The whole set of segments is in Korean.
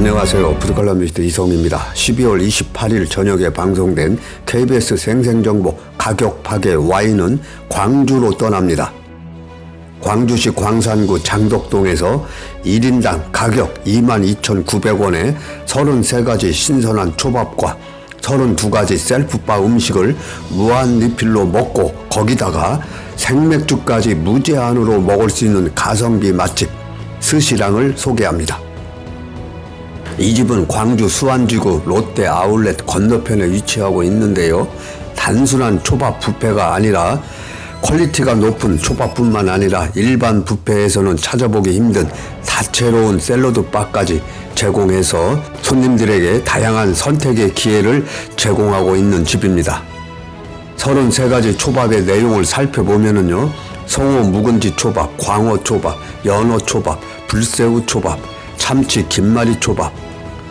안녕하세요. 푸드칼럼니스트 이성입니다. 12월 28일 저녁에 방송된 KBS 생생정보 가격 파괴 와인은 광주로 떠납니다. 광주시 광산구 장덕동에서 1인당 가격 22,900원에 33가지 신선한 초밥과 32가지 셀프바 음식을 무한 리필로 먹고 거기다가 생맥주까지 무제한으로 먹을 수 있는 가성비 맛집 스시랑을 소개합니다. 이 집은 광주 수안지구 롯데 아울렛 건너편에 위치하고 있는데요. 단순한 초밥 뷔페가 아니라 퀄리티가 높은 초밥뿐만 아니라 일반 뷔페에서는 찾아보기 힘든 다채로운 샐러드 바까지 제공해서 손님들에게 다양한 선택의 기회를 제공하고 있는 집입니다. 33가지 초밥의 내용을 살펴보면은요. 송어 묵은지 초밥, 광어 초밥, 연어 초밥, 불새우 초밥, 참치 김말이 초밥,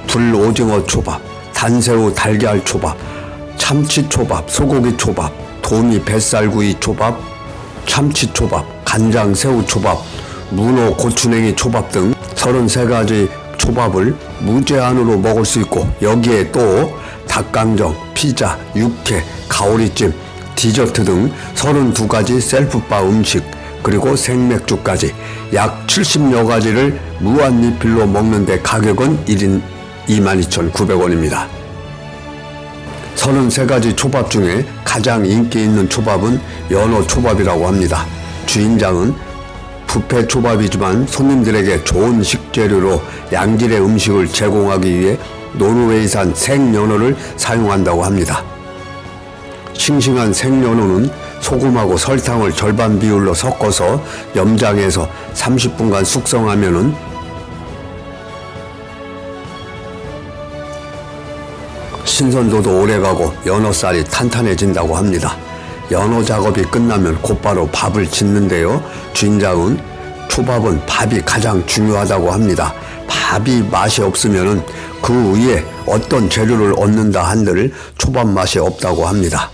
불오징어 초밥, 단새우 달걀 초밥, 참치 초밥, 소고기 초밥, 도미 뱃살구이 초밥, 참치 초밥, 간장 새우 초밥, 문어 고추냉이 초밥 등 33가지 초밥을 무제한으로 먹을 수 있고 여기에 또 닭강정, 피자, 육회, 가오리찜, 디저트 등 32가지 셀프바 음식 그리고 생맥주까지 약 70여 가지를 무한 리필로 먹는데 가격은 1인 22,900원입니다. 33가지 초밥 중에 가장 인기 있는 초밥은 연어 초밥이라고 합니다. 주인장은 뷔페 초밥이지만 손님들에게 좋은 식재료로 양질의 음식을 제공하기 위해 노르웨이산 생연어를 사용한다고 합니다. 싱싱한 생연어는 소금하고 설탕을 절반 비율로 섞어서 염장해서 30분간 숙성하면은 신선도도 오래가고 연어살이 탄탄해진다고 합니다. 연어 작업이 끝나면 곧바로 밥을 짓는데요. 주인장은 초밥은 밥이 가장 중요하다고 합니다. 밥이 맛이 없으면은 그 위에 어떤 재료를 얻는다 한들 초밥 맛이 없다고 합니다.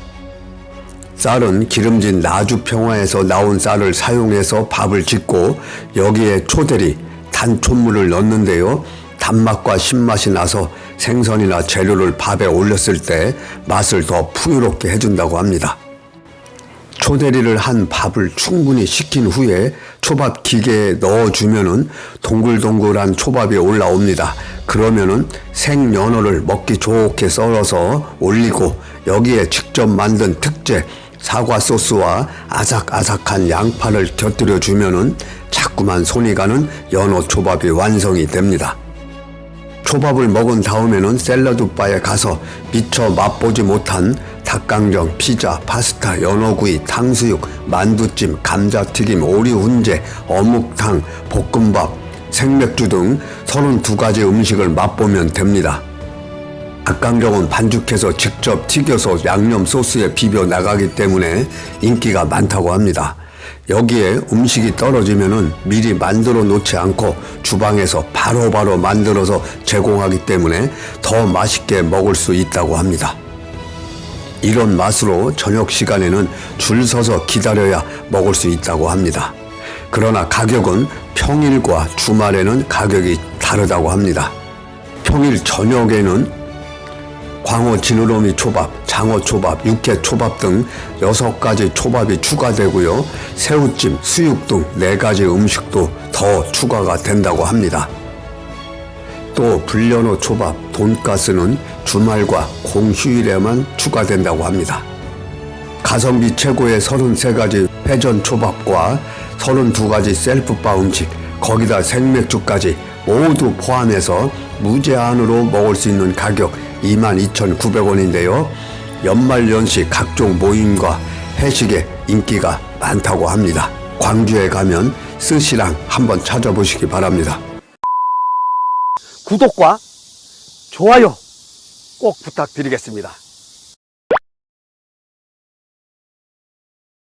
쌀은 기름진 나주평화에서 나온 쌀을 사용해서 밥을 짓고 여기에 초대리, 단촛물을 넣는데요. 단맛과 신맛이 나서 생선이나 재료를 밥에 올렸을 때 맛을 더 풍요롭게 해준다고 합니다. 초대리를 한 밥을 충분히 식힌 후에 초밥 기계에 넣어주면은 동글동글한 초밥이 올라옵니다. 그러면은 생연어를 먹기 좋게 썰어서 올리고 여기에 직접 만든 특제 사과 소스와 아삭아삭한 양파를 곁들여 주면은 자꾸만 손이 가는 연어 초밥이 완성이 됩니다. 초밥을 먹은 다음에는 샐러드 바에 가서 미처 맛보지 못한 닭강정, 피자, 파스타, 연어구이, 탕수육, 만두찜, 감자튀김, 오리 훈제, 어묵탕, 볶음밥, 생맥주 등 32가지 음식을 맛보면 됩니다. 닭강정은 반죽해서 직접 튀겨서 양념 소스에 비벼 나가기 때문에 인기가 많다고 합니다. 여기에 음식이 떨어지면은 미리 만들어 놓지 않고 주방에서 바로 바로 만들어서 제공하기 때문에 더 맛있게 먹을 수 있다고 합니다. 이런 맛으로 저녁 시간에는 줄 서서 기다려야 먹을 수 있다고 합니다. 그러나 가격은 평일과 주말에는 가격이 다르다고 합니다. 평일 저녁에는 광어 지느러미 초밥, 장어 초밥, 육회 초밥 등 여섯 가지 초밥이 추가되고요. 새우찜, 수육 등네 가지 음식도 더 추가가 된다고 합니다. 또 불연어 초밥, 돈가스는 주말과 공휴일에만 추가된다고 합니다. 가성비 최고의 33가지 회전 초밥과 32가지 셀프바 음식, 거기다 생맥주까지 모두 포함해서 무제한으로 먹을 수 있는 가격 22,900원인데요. 연말연시 각종 모임과 회식에 인기가 많다고 합니다. 광주에 가면 스시랑 한번 찾아보시기 바랍니다. 구독과 좋아요 꼭 부탁드리겠습니다.